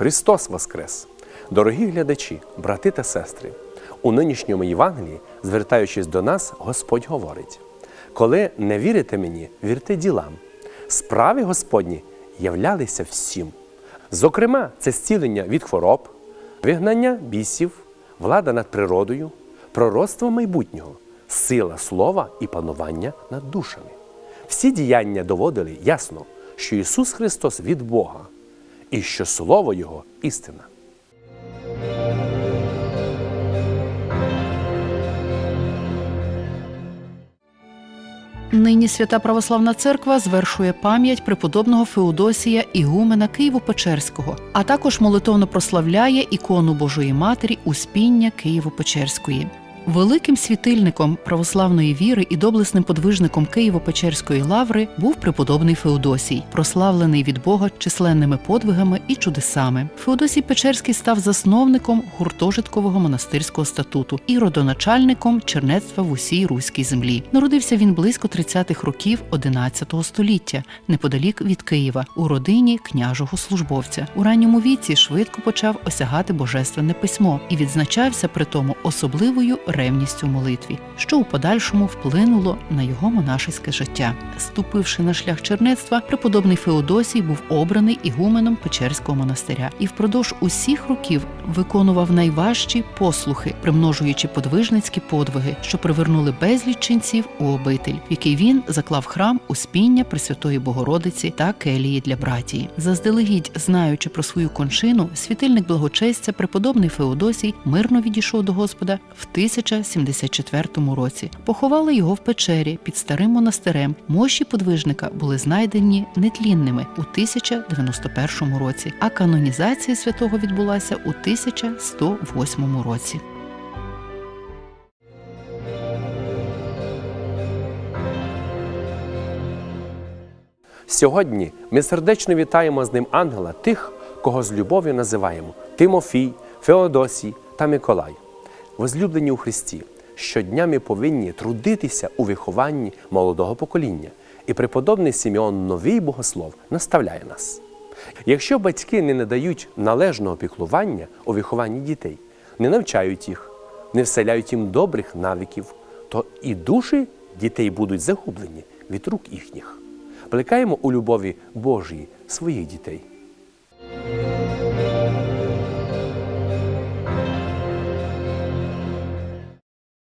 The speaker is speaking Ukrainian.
Христос Воскрес! Дорогі глядачі, брати та сестри, у нинішньому Євангелії, звертаючись до нас, Господь говорить: коли не вірите мені, вірте ділам. Справи Господні являлися всім. Зокрема, це зцілення від хвороб, вигнання бісів, влада над природою, пророцтво майбутнього, сила слова і панування над душами. Всі діяння доводили ясно, що Ісус Христос від Бога і що Слово Його істина. Нині свята православна церква звершує пам'ять преподобного Феодосія Ігумена Києво-Печерського, а також молитовно прославляє ікону Божої Матері Успіння Києво-Печерської. Великим світильником православної віри і доблесним подвижником Києво-Печерської лаври був преподобний Феодосій, прославлений від Бога численними подвигами і чудесами. Феодосій Печерський став засновником гуртожиткового монастирського статуту і родоначальником чернецтва в усій руській землі. Народився він близько 30-х років XI століття, неподалік від Києва, у родині княжого службовця. У ранньому віці швидко почав осягати божественне письмо і відзначався при тому особливою ревністю в молитві, що у подальшому вплинуло на його монашеське життя. Ступивши на шлях чернецтва, преподобний Феодосій був обраний ігуменом Печерського монастиря і впродовж усіх років виконував найважчі послухи, примножуючи подвижницькі подвиги, що привернули безліч ченців у обитель, в який він заклав храм Успіння Пресвятої Богородиці та келії для братії. Заздалегідь, знаючи про свою кончину, світильник благочестя преподобний Феодосій мирно відійшов до Господа в 1074 році. Поховали його в печері під старим монастирем. Мощі подвижника були знайдені нетлінними у 1091 році, а канонізація святого відбулася у 1108 році. Сьогодні ми сердечно вітаємо з ним ангела тих, кого з любов'ю називаємо Тимофій, Феодосій та Миколай. Возлюблені у Христі, щодня ми повинні трудитися у вихованні молодого покоління, і преподобний Сімеон Новий Богослов наставляє нас. Якщо батьки не надають належного піклування у вихованні дітей, не навчають їх, не вселяють їм добрих навиків, то і душі дітей будуть загублені від рук їхніх. Плекаємо у любові Божій своїх дітей.